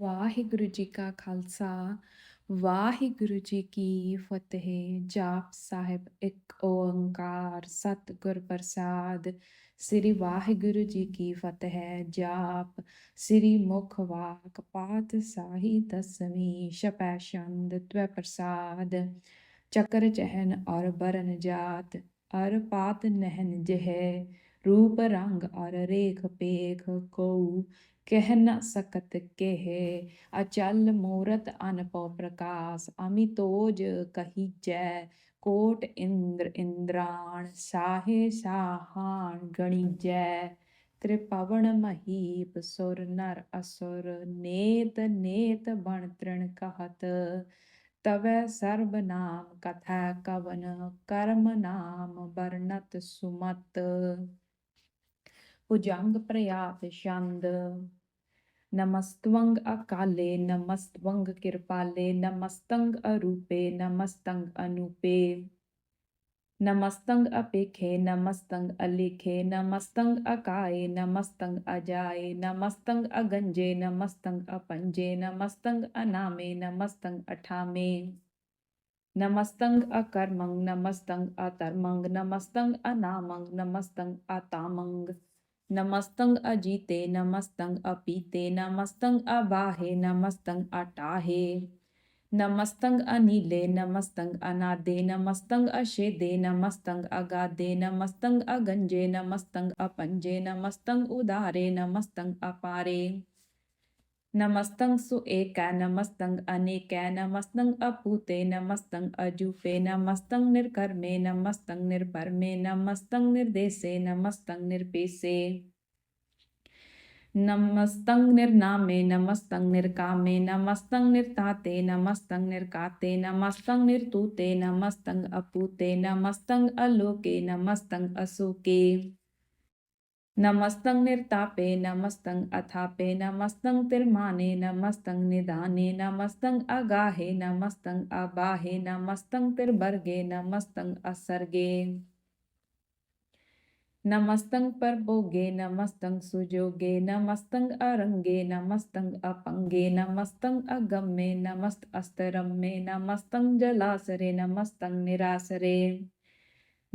ਵਾਹਿਗੁਰੂ ਜੀ ਕਾ ਖਾਲਸਾ, ਵਾਹਿਗੁਰੂ ਜੀ ਕੀ ਫਤਿਹ। ਜਾਪ ਸਾਹਿਬ ਇੱਕ ਓੰਕਾਰ ਸਤਿਗੁਰ ਪ੍ਰਸਾਦ, ਸ੍ਰੀ ਵਾਹਿਗੁਰੂ ਜੀ ਕੀ ਫਤਿਹ। ਜਾਪ ਸ੍ਰੀ ਮੁਖ ਵਾਕ ਪਾਤ ਸਾਹੀ ਦਸਵੀਂ, ਛਪੈ ਛੰਦ ਤਵੈ ਪ੍ਰਸਾਦ। ਚੱਕਰ ਚਹਿਨ ਔਰ ਬਰਨ ਜਾਤ, ਅਰ ਪਾਤ ਨਹਿਨ ਜਹ। ਰੂਪ ਰੰਗ ਔਰ ਰੇਖ ਪੇਖ ਕੋ ਕਹਿ ਨ ਸਕਤ ਕਹਿ, ਅਚਲ ਮੂਰਤ ਅਨਪਉ ਪ੍ਰਕਾਸ਼ ਅਮਿਤੋਜ ਕਹੀ ਜੈ ਕੋਟ ਇੰਦਰ ਇੰਦਰਾਣ, ਸਾਹੇ ਸਾਹਾਣ ਗਣੀਜੈ। ਤ੍ਰਿਪਵਨ ਮਹੀਪ ਸੁਰ ਨਰ ਅਸੁਰ, ਨੇਤ ਨੇਤ ਬਣ ਤ੍ਰਿਣ ਕਹਤ। ਤਵੈ ਸਰਬ ਨਾਮ ਕਥਾ ਕਵਨ, ਕਰਮ ਨਾਮ ਬਰਨਤ ਸੁਮਤ। ਭੁਜੰਗ ਪ੍ਰਯਾਤ ਛੰਦ नमस्त्वंग अकाले, नमस्त्वंग कृपाले नमस्तंग अरूपे, नमस्तंग अनुपे। नमस्तंग अपेखे, नमस्तंग अलिखे, नमस्तंग अकाये, नमस्तंग अजाये, नमस्तंग अगंजे, नमस्तंग अपंजे, नमस्तंग अनामे, नमस्तंग अठामे। नमस्तंग अकर्मंग, नमस्तंग अतर्मंग, नमस्तंग अनामंग, नमस्तंग अतामंग नमस्तंग अजीते, नमस्तंग अपीते, नमस्तंग अबाहे, नमस्तंग अटाहे। नमस्तंग अनिले, नमस्तंग अनादे, नमस्तंग अशेदे, नमस्तंग अगादे, नमस्तंग अगंजे, नमस्तंग अपंजे, नमस्तंग उदारे, नमस्तंग अपारे। नमस्तंग सुएका, नमस्तंग अनेका, नमस्तंग अपूते नमस्तंग अजूपे नमस्तंग निर्कर्मे, नमस्तंग निर्परमे नमस्तंग निर्देशे, नमस्तंग निर्पेशे। नमस्तंग निर्नामे, नमस्तंग निर्कामे, नमस्तंग निर्ताते, नमस्तंग निर्काते, नमस्तंग निर्तूते, नमस्तंग अपूते, नमस्तंग अलोके, नमस्तंग अशोके नमस्तंग निर्तापे नमस्तंग अथापे नमस्तंग तिरमाने नमस्तंग निदाने नमस्तंग अगाहे नमस्तंग अबाहे नमस्तंग तिरबर्गे नमस्तंग असर्गे नमस्तंग परभोगे नमस्तंग सुजोगे नमस्तंग अरंगे नमस्तंग अपंगे नमस्तंग अगम्ये नमस्त अस्तरम्ये नमस्तंग जलासरे नमस्तंग निरासरे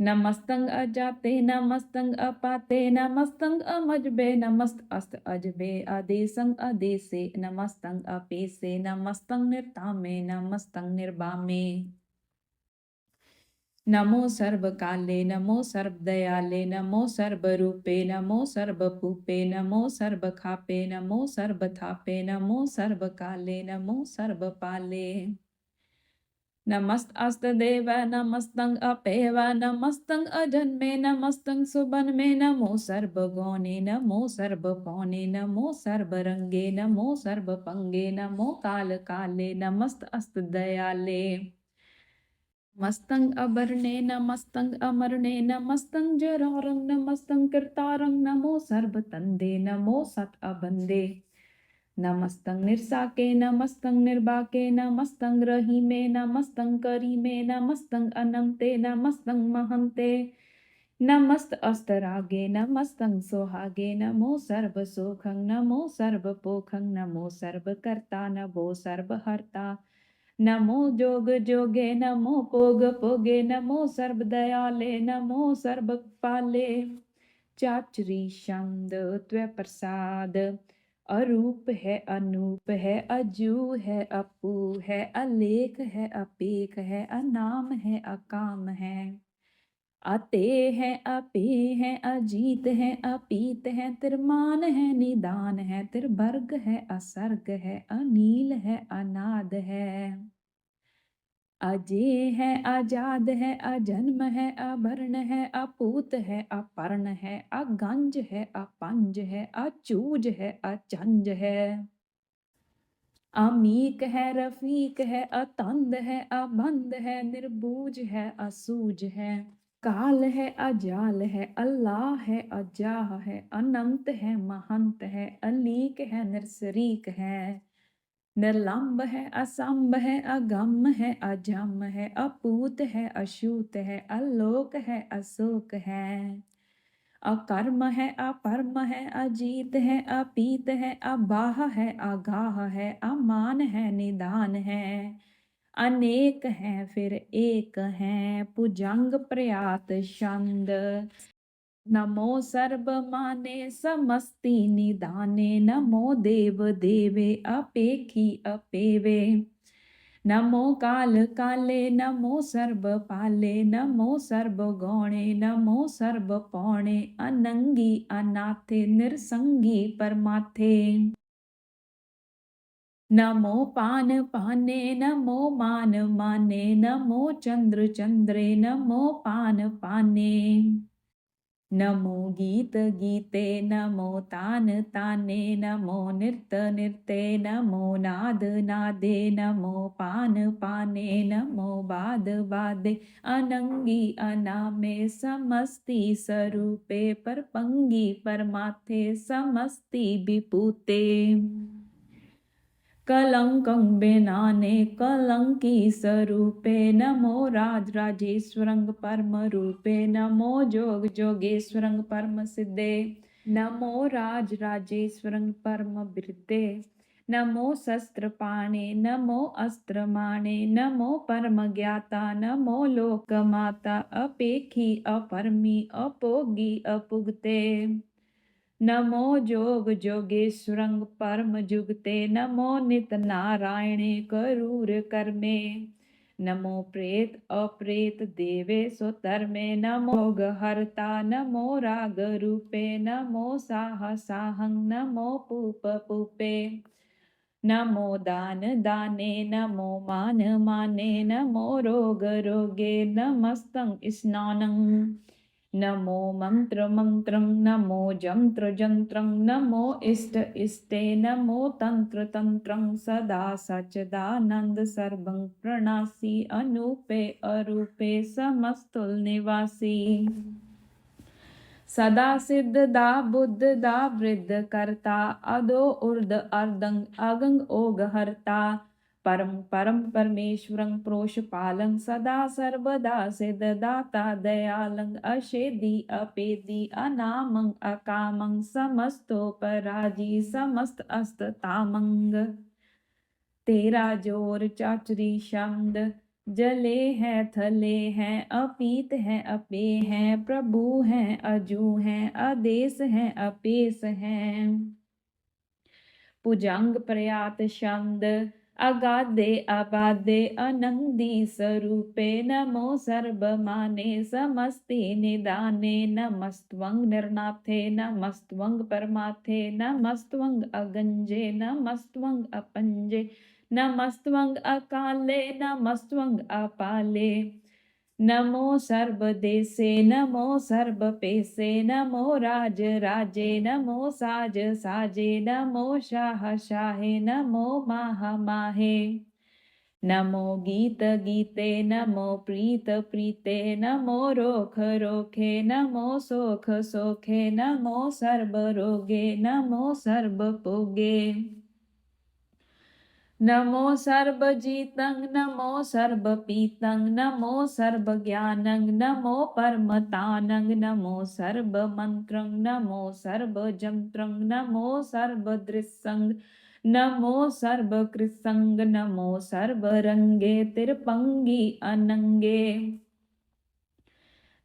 नमस्तंग अजाते, नमस्तंग अपाते, नमस्तंग अमजबे, नमस्त अस्त अजबे आदेसंग आदेसे नमस्तंग अपेसे नमस्तंग निर्तामे, नमस्तंग निर्बामे। नमो सर्व काले नमो सर्व दयाले नमो सर्व रूपे नमो सर्व भूपे नमो सर्व खापे नमो सर्व थापे नमो सर्व काले नमो सर्व નમસ્તસ્તદેવ નમસ્તં અપેવ નમસ્તં અજન્મે નમસ્તં સુબન્મે નમો સર્વગોને નમો સર્વપૌને નમો સર્વરંગે નમો સર્વપંગે નમો કાલકાલે નમસ્ત અસ્ત દયાલે મસ્તંગ અબરણે નમસ્તંગ અમરણે નમસ્તંગ જરોરંગ નમસ્તંગ કૃતારંગ નમો સર્વતંદે નમો સત અબંદે नमस्तंग निरसाके, नमस्तंग निर्बाके, नमस्तंग रहीमे, नमस्तंग करीमे, नमस्तंग अनंते, नमस्तंग महंते। नमस्त अस्तरागे, नमस्तंग सोहागे, नमो सर्व नमो सर्व पोखं नमो सर्व कर्ता, नमो सर्व हर्ता। नमो जोग जोगे, नमो पोग पोगे, नमो सर्व दयाले, नमो सर्व पाले। चाचरी शंद त्व प्रसाद अरूप है अनूप है, अजू है अपू है, अलेख है अपेक है, अनाम है अकाम है। अते है, अपे है, अजीत है, अपीत है, त्रिमान है, निदान है, तिरबर्ग है, असर्ग है, अनील है, अनाद है। अजय है आज़ाद है, अजन्म है, अभरण है, अपूत है, अपर्ण है, अगंज है, अपंज है, अचूज है, अचंज है। अमीक है, रफीक है, अतंद है अबंद है, निर्बूज है, असूज है। काल है, अजाल है, अल्लाह है, अजाह है, अनंत है, महंत है अलीक है, निरसरीक है। निर्लंब है असंभ है, अगम है, अजम है, अपूत है, अशूत है, अलोक है, अशोक है। अकर्म है, अपरम है, अजीत है, अपीत है, अबाह है, अगाह है, अमान है, निदान है। अनेक है, फिर एक है, पुजंग प्रयात छंद। नमो सर्वमाने समस्ति निदाने नमो देवदेवे अपेखि अपेवे। नमो कालकाले नमो सर्वपाले नमो सर्वगौणे नमो सर्वपौणे अनङ्गी अनाथे निरसङ्गी परमाथे। नमो पानपाने नमो मानमाने नमो चन्द्रचन्द्रे नमो पानपाने नमो गीतगीते नमो तानतान्य नमो नृत्यनृत्ये नमो नादनादे नमो पानपाने नमो बादबादे अनङ्गी अनामे समस्ति स्वरूपे परपङ्गी परमाथे समस्ति विपुते। કલંકં બેનાને કલંકી સ્વરૂપે નમો રાજ રાજેશ્વરંગ પરમ રૂપે નમો જોગ જોગેશ્વરંગ પરમ સિદ્ધે નમો રાજ રાજેશ્વરંગ પરમ વૃદ્ધે નમો શસ્ત્રપાણે નમો અસ્ત્રમાણે નમો પરમ જ્ઞાતા નમો લોકમાતા અપેખી અપરમી અપોગી અપુગતે नमो जोग जोगेश्वरंग परम जुगते नमो नित नारायणे करूर कर्मे। नमो प्रेत अप्रेत देवे सोतर्मे नमो गहर्ता नमो राग रूपे। नमो साह साहं नमो पूप पूपे। नमो दान दाने, नमो मान माने। नमो रोग रोगे नमस्तं स्नानं नमो मन्त्रमन्त्रं नमो जन्त्रजन्त्रं नमो इष्ट इष्टे नमो तन्त्रतन्त्रं सदा सचदानन्द सर्वं प्रणासि अनुपे अरूपे समस्तुल्निवासी सदा सिद्धदा बुद्धदा वृद्धकर्ता अधो ऊर्द अर्धं ओघहर्ता परम परम परमेश्वरं प्रोषपालं सदा सर्वदा सिद्धदाता दयालं अशेदि अपेदि अनामं अकामं समस्तोपराजी समस्त अस्ततामंग। तेरा ज़ोर चाचरी शब्द जले है, थले है अपीत है अपे है, प्रभु है, अजू है, अदेश है अपेस है। पुजंग प्रयात शब्द અગાદે અપાદે અનંદી સ્વરૂપે નમો સર્વમાને સમસ્તિ નિદાને નમસ્ત્વંગ નિર્નાથે નમસ્ત્વંગ પરમાથે નમસ્ત્વંગ અગંજે નમસ્ત્વંગ અપંજે નમસ્ત્વંગ અકાલે નમસ્ત્વંગ અપાલે नमो सर्वदेशे नमो सर्वपेशे नमो राज राजे, नमो साज साजे, नमो शाह शाहे नमो माह माहे नमो गीत गीते, नमो प्रीत प्रीते, नमो रोख रोखे, नमो सोख सोखे, नमो सर्व रोगे, नमो सर्व पोगे। नमो सर्वजितं नमो सर्वपीतं नमो सर्वज्ञानं नमो परमतानं नमो सर्वमन्त्रं नमो सर्वजन्त्रं नमो सर्वदृशं नमो सर्वकृसङ्ग नमो सर्वरङ्गे तिरपंगी अनङ्गे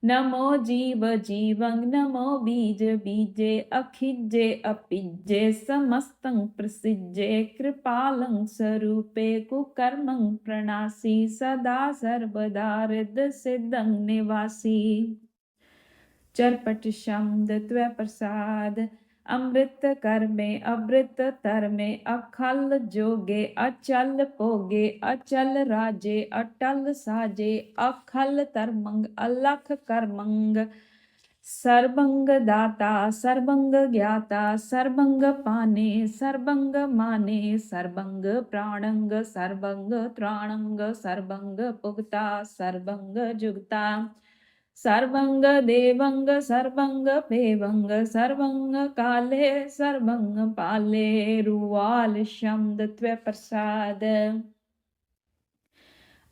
नमो जीव जीवं नमो बीज बीजे अखिजे अपिजे समस्तं प्रसिजे कृपालं स्वरूपे कुकर्मं प्रणासी सदा सर्वदा सिद्धं निवासी। चरपट ਅੰਮ੍ਰਿਤ ਕਰਮੇ ਅਵ੍ਰਿਤ ਧਰਮੇ, ਅਖਲ ਜੋਗੇ, ਅਚਲ ਭੋਗੇ, ਅਚਲ ਰਾਜੇ, ਅਟਲ ਸਾਜੇ, ਅਖਲ ਧਰਮੰਗ, ਅਲਖ ਕਰਮੰਗ। ਸਰਬੰਗ ਦਾਤਾ, ਸਰਬੰਗ ਗਿਆਤਾ, ਸਰਬੰਗ ਪਾਨੇ, ਸਰਬੰਗ ਮਾਨੇ, ਸਰਬੰਗ ਪ੍ਰਾਣੰਗ, ਸਰਬੰਗ ਤ੍ਰਾਣੰਗ, ਸਰਬੰਗ ਪੁਗਤਾ ਸਰਬੰਗ ਜੁਗਤਾ। सर्वङ्ग देवङ्ग सर्वङ्ग पेवङ्ग सर्वङ्ग काले सर्वङ्ग पाले रुवाल शब्द त्वे प्रसाद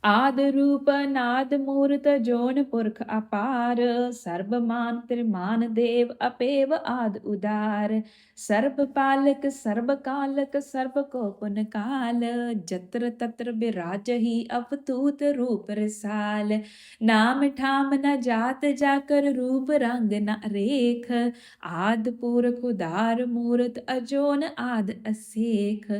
ਆਦ ਰੂਪ ਨਾਦ ਮੂਰਤ ਜੋਨ ਪੁਰਖ ਅਪਾਰ, ਸਰਬ ਮਾਨ ਤ੍ਰਿਮਾਨ ਦੇਵ ਅਪੇਵ ਆਦ ਉਦਾਰ। ਸਰਬ ਪਾਲਕ, ਸਰਬ ਕਾਲਕ, ਸਰਬ ਕੋ ਪੁਨ ਕਾਲ, ਜਤਰ ਤਤਰ ਬਿਰਾਜਹੀ ਅਵਤੂਤ ਰੂਪ ਰਸਾਲ। ਨਾਮ ਠਾਮ ਨ ਜਾਤ ਜਾਕਰ ਰੂਪ ਰੰਗ ਨ ਰੇਖ, ਆਦ ਪੁਰਖ ਉਦਾਰ ਮੂਰਤ ਅਜੋਨ ਆਦ ਅਸੇਖ।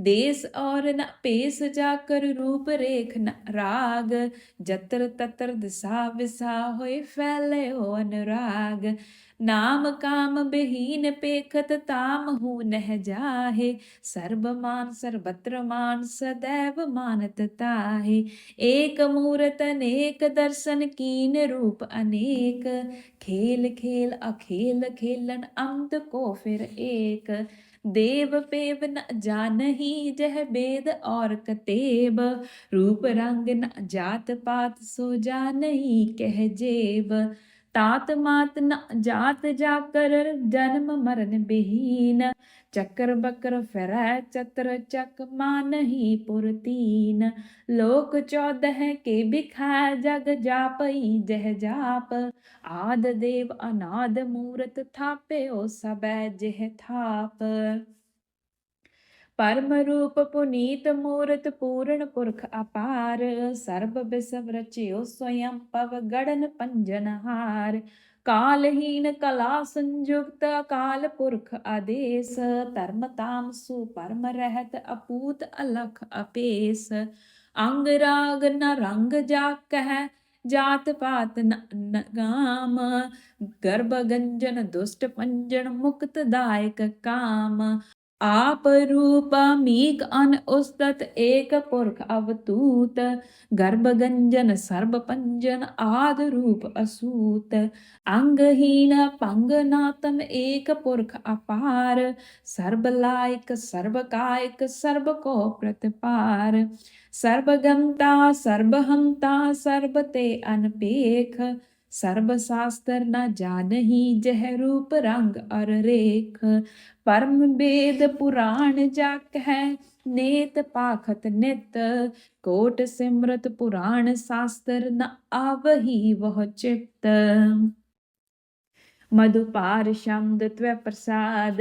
ਦੇਸ ਔਰ ਨ ਪੇਸ ਜਾਕਰ ਰੂਪ ਰੇਖ ਨ ਰਾਗ, ਜਤਰ ਤਤਰ ਦਿਸਾ ਵਿਸਾ ਹੋਏ ਫੈਲੇ ਹੋ ਅਨੁਰਾਗ। ਨਾਮ ਕਾਮ ਬਹੀਨ ਪੇਖਤ ਤਾਮ ਹੂ ਨਹਿ ਜਾਹੇ। ਸਰਬ ਮਾਨ ਸਰਬਤਰ ਮਾਨ ਸदैव ਮਾਨਤ ਤਾਹੇ। ਏਕ ਮੂਰਤ ਅਨੇਕ ਦਰਸ਼ਨ ਕੀਨ ਰੂਪ ਅਨੇਕ। ਖੇਲ ਖੇਲ ਅਖੇਲ ਖੇਲਨ ਅੰਤ ਕੋ ਫਿਰ ਏਕ। देव पेव न जानही जह बेद और कतेब। रूप रंग न जात पात सो जानही कह जेब तात मात न जात जा कर जन्म मरण बिहीन। चक्र बकर फिर चतर चक मान ही पुरतीन। लोक चौदह के बिखा जग जापई, जह जाप। आद देव अनाद मूरत थापे, ओ सब जह थाप। ਪਰਮ ਰੂਪ ਪੁਨੀਤ ਮੂਰਤ ਪੂਰਨ ਪੁਰਖ ਅਪਾਰ, ਸਰਬ ਬਿਸਵ ਰਚਿਓ ਸਵਯੰ ਪਵ ਗੜਨ ਪੰਜਨ ਕਾਲਹੀਨ ਕਲਾ ਸੰਯੁਕਤ ਅਕਾਲ ਪੁਰਖ ਆਦੇਸ, ਧਰਮ ਤਾਮ ਸੁ ਪਰਮ ਰਹਿਤ ਅਪੂਤ ਅਲਖ ਅਪੇਸ। ਅੰਗ ਰਾਗ ਨ ਰੰਗ ਜਾ ਕਹਿ ਜਾਤ ਪਾਤ ਨ ਗਾਮ। ਗਰਭ ਗੰਜਨ ਦੁਸ਼ਟ ਪੰਜਨ ਮੁਕਤ ਦਾਇਕ ਕਾਮ। ਆਪ ਰੂਪ ਅਨ ਉਸਤਤ ਏਕ ਪੁਰਖ ਅਵਤੂਤ, ਗਰਭ ਗੰਜਨ, ਸਰਬ ਪੰਜਨ ਆਦ ਰੂਪ ਅਸੂਤ। ਅੰਗਹੀਨ ਪੰਗ ਨਾਤਮ ਏਕ ਪੁਰਖ ਅਪਾਰ, ਸਰਬ ਲਾਇਕ, ਸਰਬ ਕਾਇਕ, ਸਰਬ ਕੋ ਪ੍ਰਤਪਾਰ। ਸਰਬ ਗੰਤਾ, ਸਰਬ ਹੰਤਾ, ਸਰਬ ਤੇ ਅਨਪੇਖ ਸਰਬ ਸ਼ਾਸਤਰ ਨਾ ਜਾਣਹੀ ਜਹ ਰੂਪ ਰੰਗ ਅਰ ਰੇਖ। ਪਰਮ ਬੇਦ ਪੁਰਾਣ ਜਕ ਹੈ, ਨੇਤ ਪਾਖਤ ਨਿਤ। ਕੋਟ ਸਿਮਰਤ ਪੁਰਾਣ ਸ਼ਾਸਤਰ ਨ ਆਵਹੀ ਵਹ ਚਿਤ। ਮਧੁਪਾਰ ਸ਼ਬਦ ਤਵੈ ਪ੍ਰਸਾਦ।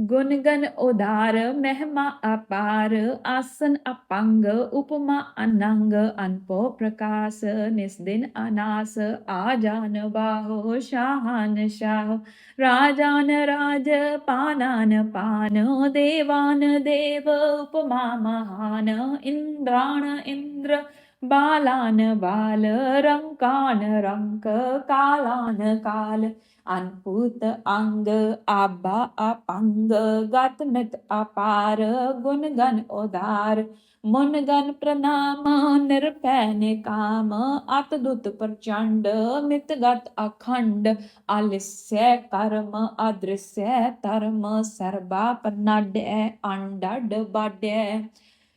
ਗੁਣ ਗਨ ਉਦਾਰ ਮਹਿਮਾ ਅਪਾਰ, ਆਸਨ ਅਪੰਗ, ਉਪਮਾ ਅਨੰਗ ਅਨਪੋ ਪ੍ਰਕਾਸ਼ ਨਿਸ ਦਿਨ ਅਨਾਸ, ਆ ਜਾਨ ਬਾਹੋ, ਸ਼ਾਹਨ ਸ਼ਾਹ। ਰਾਜਾਨ ਰਾਜ, ਪਾਨਾਨ ਪਾਨ, ਦੇਵਾਨ ਦੇਵ, ਉਪਮਾ ਮਹਾਨ ਇੰਦਰਾਣ ਇੰਦਰ ਬਾਲਾਨ ਬਾਲ ਰੰਕਾਨ ਰੰਕ ਕਾਲਾਨ ਕਾਲ ਅਨਪੂਤ ਅੰਗ ਆਬਾ ਆਪੰਗ ਗਤ ਮਿਤ ਅਪਾਰ ਗੁਣ ਗਨ ਉਦਾਰ ਮਨ ਗਨ ਪ੍ਰਣਾਮ ਨਿਰਪੈ ਨੇ ਕਾਮ ਅਤ ਦੁਤ ਪ੍ਰਚੰਡ ਮਿਤ ਗਤ ਅਖੰਡ ਆਲਿਸੈ ਕਰਮ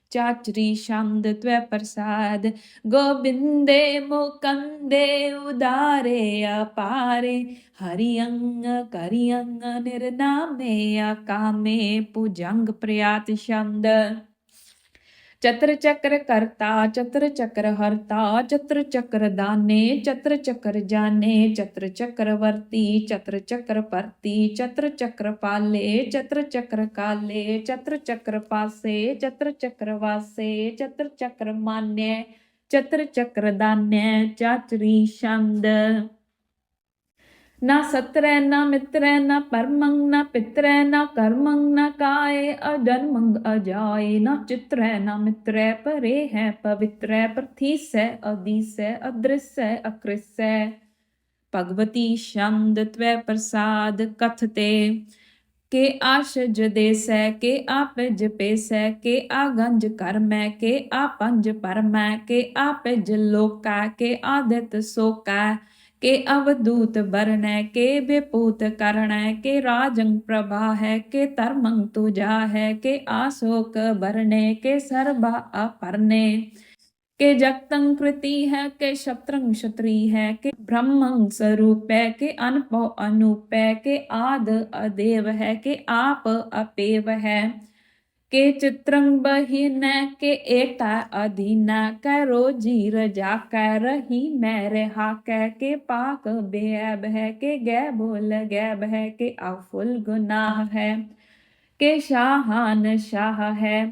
ਚਾਚਰੀ ਸ਼ੰਦ ਤਵੈ ਪ੍ਰਸਾਦ, ਗੋਬਿੰਦੇ ਮੁਕੰਦੇ ਉਦਾਰੇ ਅਪਾਰੇ ਹਰੀ ਅੰਗ ਕਰੀ ਅੰਗ ਨਿਰਨਾਮੇ ਆਕਾਮੇ ਪੁਜੰਗ ਪ੍ਰਿਆਤ ਸ਼ੰਦ। ਚਤਰ ਚੱਕਰ ਕਰਤਾ ਚਤਰ ਚੱਕਰ ਹਰਤਾ ਚਤਰ ਚੱਕਰ ਦਾਨੇ ਚਤਰ ਚੱਕਰ ਜਾਣੇ ਚਤਰ ਚੱਕਰ ਵਰਤੀ ਚਤਰ ਚੱਕਰ ਪਰਤੀ ਚਤਰ ਚੱਕਰ ਪਾਲੇ ਚਤਰ ਚੱਕਰ ਕਾਲੇ ਚਤਰ ਚੱਕਰ ਪਾਸੇ ਚਤਰ ਚੱਕਰ ਵਾਸੇ ਚਤਰ ਚੱਕਰ ਮਾਨੈ ਚਤਰ ਚੱਕਰ ਦਾਨੈ ਚਾਚਰੀ ਛੰਦ न सत्र न मित्र न परमंग, न पित्र न कर्मंग, न काय अजन्मंग अजाय। न चित्र न मित्र परे है पवित्र पृथ्वी से अदिस्य अदृश्य अकृस्य भगवती शब्द त्व प्रसाद कथते। के आशज देस के आप जपेस के आ गंज कर्म के आ पंज परम के आप लोक के आदित सोका के अवधूत वर्णय के विपूत करणय के राजंग प्रभा है, के धर्मंग तुजा है, के आशोक वर्णे के सर्वा अपरने, के जगतंग कृति है, के शत्रंग क्षत्रि है, के ब्रह्मंग स्वरूप के अनपो अनूप के आद अदेव है, के आप अपेव है। के चित्रंग बहिन के एटा अधीना कै रोजी रजा कै रही मेरे हा कै के पाक बेअब है के गै बोल गैब है के अफुल गुनाह है। के शाहान शाह है,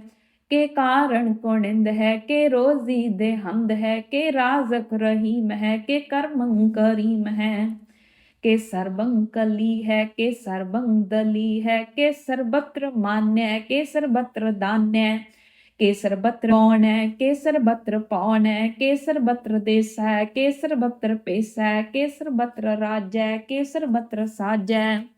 के कारण कुणिंद है, के रोजी दे हमद है, के राजक रहीम है, के कर्म करीम है। के सर्वं है के सर्वं दली है के सर्वत्र मान्य है के सर्वत्र दान्य है के सर्वत्र कौन है के सर्वत्र पौन है के सर्वत्र देश है के सर्वत्र पेश है के सर्वत्र राज्य है के सर्वत्र साज है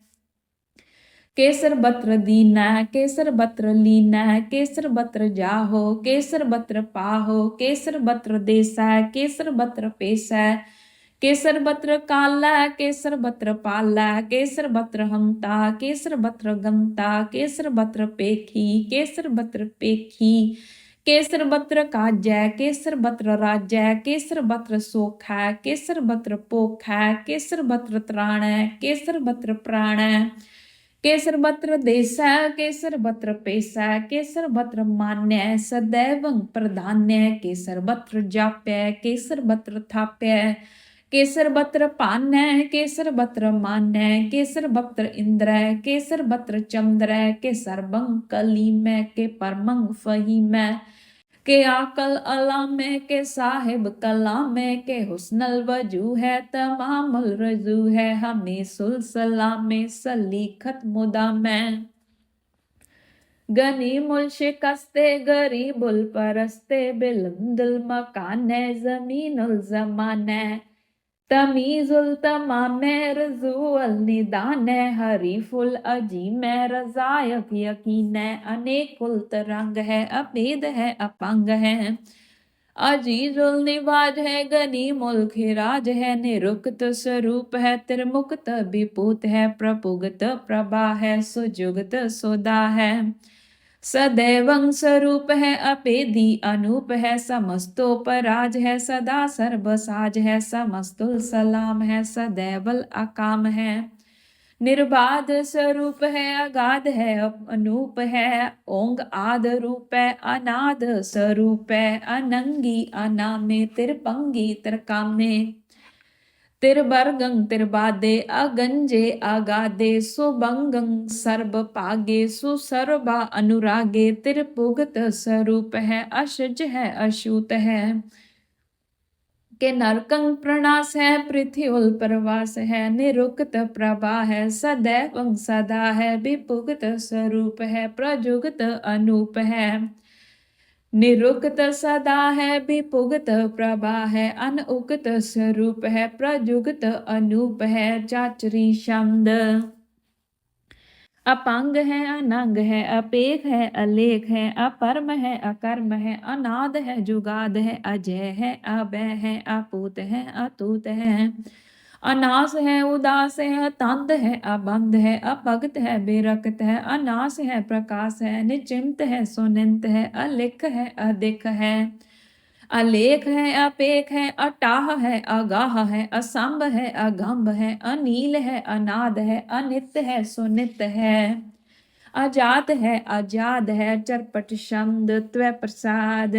केसर बत्र दीना केसर बत्र लीना केसर बत्र जाहो केसर बत्र पाहो केसर बत्र देसा केसर बत्र पेशा केसर बत्र काला केसर बत्र पाला केसर बत्र हमता केसर बत्र गमता केसर बत्र पेखी केसर बत्र पेखी केसर बत्र काजय केसर बत्र राज्य केसर बत्र सोखा केसर बत्र पोखा केसर बत्र त्राण केसर बत्र प्राण केसर बत्र देश केसर बत्र पेशा केसर बत्र मान्य सदैव प्रधान्य केसर बत्र जाप्य केसर बत्र थाप्य केसर बत्र पान केसर बत्र मान केसर बत्र इंद्र, केसर बत्र चंद्र, केसर बंग कलीम के परमंग फहीम, के आकल अलाम, के साहिब कलाम, के हुस्नल वज़ू है तमाम रजू है, हमें सुलसलाम सलीखत गनी मुल शिकस्ते गरीबुल परस्ते, बिलंदल मकान ज़मीन उल जमान तमीजुल तमाम रजूअल निदान हरीफुल अजीम रजायक यकीन अनेकुल तरंग है अपेद है, अपंग है। अजीजुल निवाज है, गनी मुल्क राज है, निरुक्त स्वरूप है, त्रिमुक्त विपूत है प्रपुगत प्रभा है, सुजुगत सुदा है। सदैवं स्वरूप है अपेदी अनूप है समस्तोपराज है सदा सर्वसाज है समस्तुल सलाम है सदैवल अकाम है निर्बाध स्वरूप है अगाध है अनूप है ओंग आद रूप है अनाद स्वरूप है अनंगी अनामे तिरपंगी तिरकामे तिरबर्गं तिरबादे अगंजे आगादे सुबंगं सर्व पागे सुसर्वा अनुरागे, तिरपुगत स्वरूप है, अशज है, अशूत है। के नरकंग प्रणास है, पृथ्वी प्रवास है, निरुक्त प्रभा है, सदैव सदा है, विपुगत स्वरूप है, प्रजुगत अनूप है। ਨਿਰੁਕਤ ਸਦਾ ਹੈ ਬਿਪੁਗਤ ਪ੍ਰਭਾ ਹੈ ਅਨਉਕਤ ਸਰੂਪ ਹੈ ਪ੍ਰਯੁਗਤ ਅਨੂਪ ਹੈ, ਚਾਚਰੀ ਸ਼ਬਦ ਅਪੰਗ ਹੈ, ਅਨੰਗ ਹੈ, ਅਪੇਖ ਹੈ, ਅਲੇਖ ਹੈ, ਅਪਰਮ ਹੈ, ਅਕਰਮ ਹੈ, ਅਨਾਦ ਹੈ, ਜੁਗਾਦ ਹੈ, ਅਜੈ ਹੈ ਅਬੈ ਹੈ, ਅਪੂਤ ਹੈ, ਅਤੂਤ ਹੈ। अनास है, उदास है, तंद है, अबंध है अभगत है बेरकत है, अनास है, प्रकाश है, निचिंत है, सुनिंत है, अलिख है, अधिक है। अलेख है, अपेख है, अटाह है, अगाह है, असंभ है अगम्भ है, अनील है, अनाद है अनित है सुनित है। अजात है आज़ाद है, चरपट शब्द त्व प्रसाद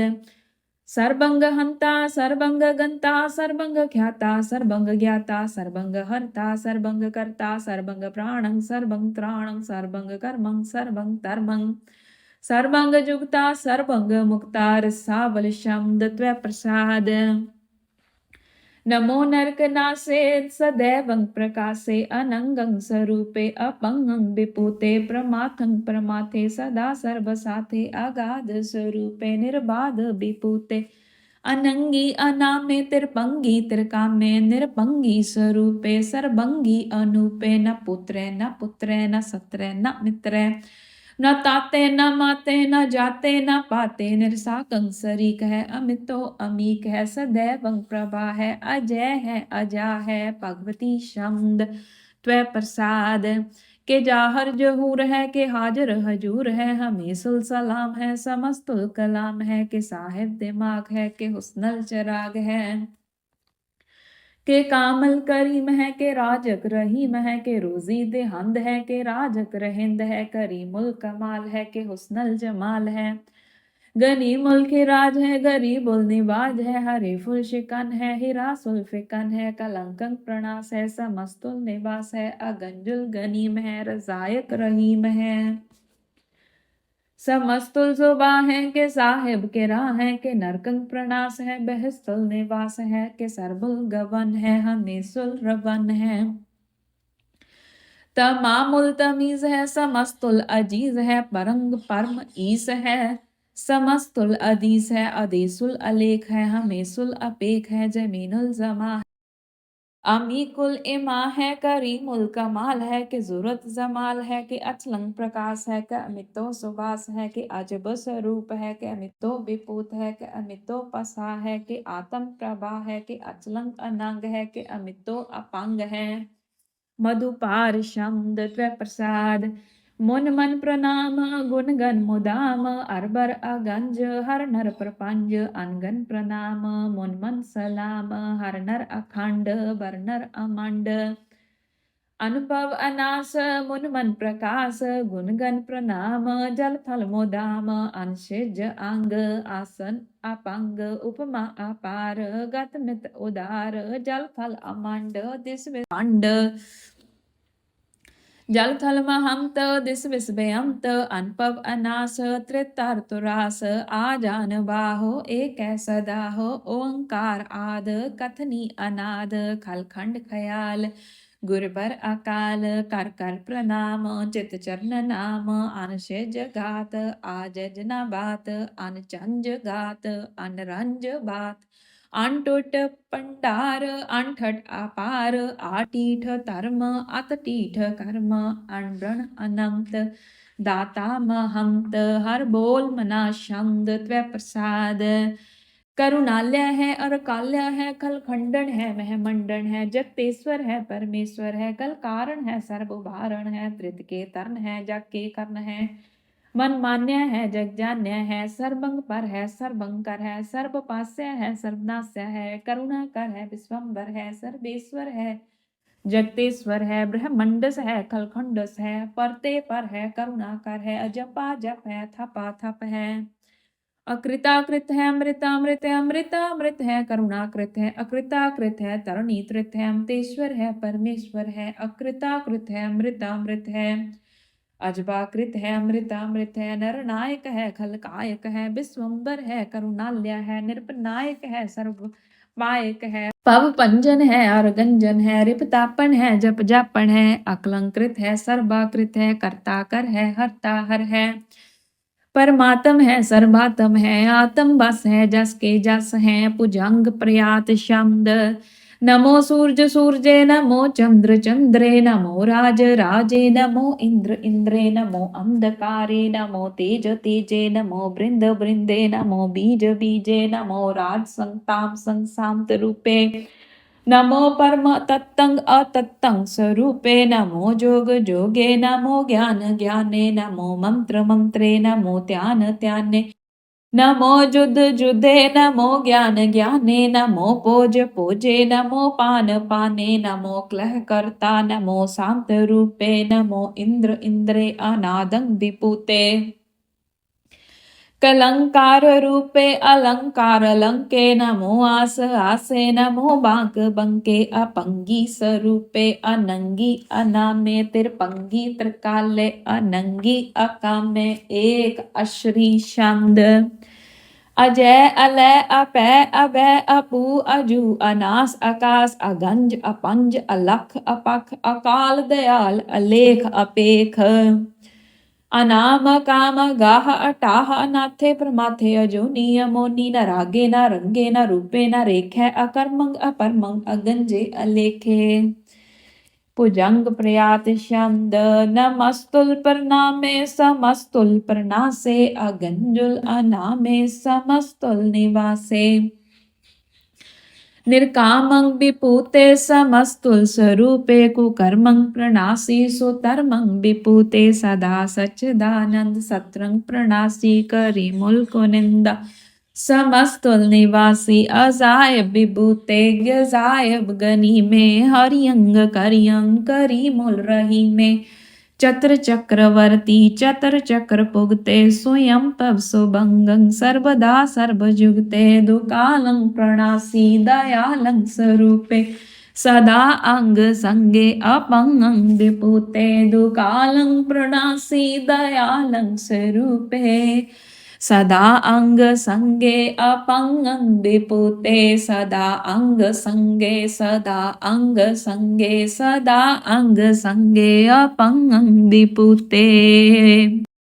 સર્વંગ હંતા સર્વંગ ગંતા સર્વંગ ખ્યાતા સર્વંગ જ્ઞાતા સર્વંગ હર્તા સર્વંગ કરતા સર્વંગ પ્રાણં સર્વંગ ત્રાણં સર્વંગ કર્મં સર્વંગ ધર્મં સર્વંગ જુગતા સર્વંગ મુક્તા રસાવલ શબ્દ પ્રસાદ नमो नरकनासे सदैवं प्रकाशे अनंगं स्वरूपे अपंगं विपुते प्रमाथं प्रमाथे सदा सर्वसाथे अगाध स्वरूपे निर्बाध विपुते अनंगी अनामे तिरपंगी तिरकामे निरपंगी स्वरूपे सर्वंगी अनूपे न पुत्रे न पुत्रे न सत्रे न मित्रे। न ताते, न माते, न जाते, न पाते। निरसा सरीक है अमितो अमीक है। सदैव प्रभा है। अजय है, अजा है। भगवती शब्द त्व प्रसाद। के जाहर जहूर है, के हाजर हजूर है। हमें सुल सलाम है समस्तुल कलाम है। के साहिब दिमाग है, के हुस्नल चराग है। के कामल करीम है के राजक रहीम है के रोजी देहंद है के राजक रहिंद है करीमुल कमाल है के हुस्नल जमाल है। गनी मुल्क राज है गरीबुल निवाज है हरीफुल शिकन है हिरासुल फिकन है कलंकन प्रणास है, समस्तुल निवास है, अगंजुल गनीम है रजायक रहीम है समस्तुल जुबा है के साहेब, के राह है के नरकंग प्रणास है, बहस्तुल निवास है के सरबुल गवन है, हमीसुल रवन है। तमामुल तमीज है, समस्तुल अज़ीज़ है, परंग परम ईस है। समस्तुल अदीस है, अदीसुल अलेख है, हमेसुल अपेख है, जमीनुल जमा है अमीकुल इमा है करीमुल कमाल है कि ज़रूरत जमाल है कि अचलंग प्रकाश है कि अमितो सुबास है कि अजब स्वरूप है कि अमितो विपूत है कि अमितो पसा है कि आत्म प्रभा है कि अचलंग अनंग है कि अमितो अपंग है। मधुपार शब्द प्रसाद ਮਨ ਮਨ ਪ੍ਰਣਾਮ, ਗੁਣ ਗਨ ਮੁਦਾਮ ਅਰਬਰ ਅਗੰਜ ਹਰ ਨਰ ਪ੍ਰਪੰਜ ਅਨਗਨ ਪ੍ਰਣਾਮ, ਮਨ ਮਨ ਸਲਾਮ, ਹਰ ਨਰ ਅਖੰਡ, ਬਰ ਨਰ ਅਮੰਡ। ਅਨੁਭਵ ਅਨਾਸ, ਮਨ ਮਨ ਪ੍ਰਕਾਸ, ਗੁਣ ਗਨ ਪ੍ਰਣਾਮ, ਜਲ ਥਲ ਮੁਦਾਮ ਅਨਸ਼ੇਜ ਅੰਗ, ਆਸਨ ਆਪੰਗ ਉਪਮਾ ਅਪਾਰ, ਗਤ ਮਿਤ ਉਦਾਰ, ਜਲ ਥਲ ਅਮੰਡ ਦਿਸ ਵਿੱਚ ਅੰਡ थल महंत दिस विस बेअंत अनपव अनास त्रितार तुरास आजान बाहो एक सदा हो ओंकार आद कथनी अनाद खलखंड खयाल गुरबर अकाल कर कर प्रणाम चित चरण नाम अनशे जगात आज जना बात अन चंज गात अन रंज बात अनटुट पंडार अनठट अपार आटीठ धर्म अतटीठ कर्म अनब्रण अनंत दाता महंत हर बोल मना शब्द त्व प्रसाद करुणालय है और काल्या है कल खंडन है वह मंडन है जगतेश्वर है परमेश्वर है कल कारण है सर्व उभारण है त्रित के तरण है जग के कर्ण है मन मान्य है, जग जान्य है, सर्वंग पर है सर्वंकर है सर्व पास्य है, सर्वनाश्य है करुणा कर है विश्वम्बर है, सर्वेश्वर है जगतेश्वर है, ब्रह्मंडस है, खलखंडस है, परते पर है, करुणाकर है, अजपा जप है, थपा थप है, अकृताकृत है, अमृतामृत है अमृतामृत है, करुणाकृत है, अकृताकृत है, तरणीकृत है, अमतेश्वर है, परमेश्वर है, अकृताकृत है, अमृतामृत है अजबाकृत है, अमृतामृत है नरनायक है खलकायक है विश्वम्बर है, करुणाल्य है निरपनायक है, सर्व मायक है। पव पंजन है और गंजन है रिपतापन है, जप जापन है, अकलंकृत है, सर्वाकृत है, कर्ताकर है हरता हर है। परमात्म है, सर्वात्म है आत्म बस है, जस के जस है, पुजंग प्रयात शब्द नमो सूर्यसूर्ये नमो चन्द्रचन्द्रे नमो राजराजे नमो इन्द्र इन्द्रे नमो अन्धकारे नमो तेज तेजे नमो बृन्द बृन्दे नमो बीज बीजे नमो राजसमसंसान्तरूपे नमो परम परमतत्त अतत्तं स्वरूपे नमो जोग जोगे नमो ज्ञान ज्ञाने नमो मन्त्र मन्त्रे नमो ध्यानत्याने नमो जुद जुदे नमो ज्ञान ज्ञाने नमो पोज पोजे नमो पान पाने नमो क्लह कर्ता नमो शांत रूपे नमो इंद्र इंद्रे अनादं विपुते कलंकार रूपे अलंकार लंके नमो आस आसे नमो बांक बंके अपंगी स्वरूपे अनंगी अनामे तिरपंगी त्रिकाले अनंगी अकामे एक अश्री शब्द अजय अलय अपै अभय अपू अजू अनास आकाश अगंज अपंज अलख अपख अकाल दयाल अलेख अपेख। अनाम काम गाह अटाह अनाथे प्रमाथे अजोनी अमोनी न रागे न रंगे न रूपे न रेखे अकर्मंग अपरमंग अगंजे अलेखे। पुजंग प्रयात शब्द नमस्तुल प्रणामे समस्तुल प्रणासे अगंजुल अनामे समस्तुल निवासे। निर्कामं विपूते समस्तुल स्वरूपे कुकर्मं प्रणासी सुतर्मं विपूते सदा सच्चिदानंद सत्रंग प्रणासी करी मुल्को निंदा समस्तुल निवासी अजाय विभूते गजायब गनी में हरियंग करियंग करी मूल रही में ચત્ર ચક્રવર્તી ચતર ચક્ર પુગતે સ્વયં તપસો ભંગં સર્વદા સર્વયુગતે દુકાલં પ્રણાસી દયાલં સ્વરૂપે સદા અંગ સંગે અપંગં વિપુતે દુકાલં પ્રણાસી દયાલં સ્વરૂપે സദാ അംഗസംഗേ അപങ്ങന്തി പൂത്തേ സദാ അംഗസംഗേ സദാ അംഗസംഗേ സദാ അംഗസംഗേ അപങ്ങന്തി പൂത്തേ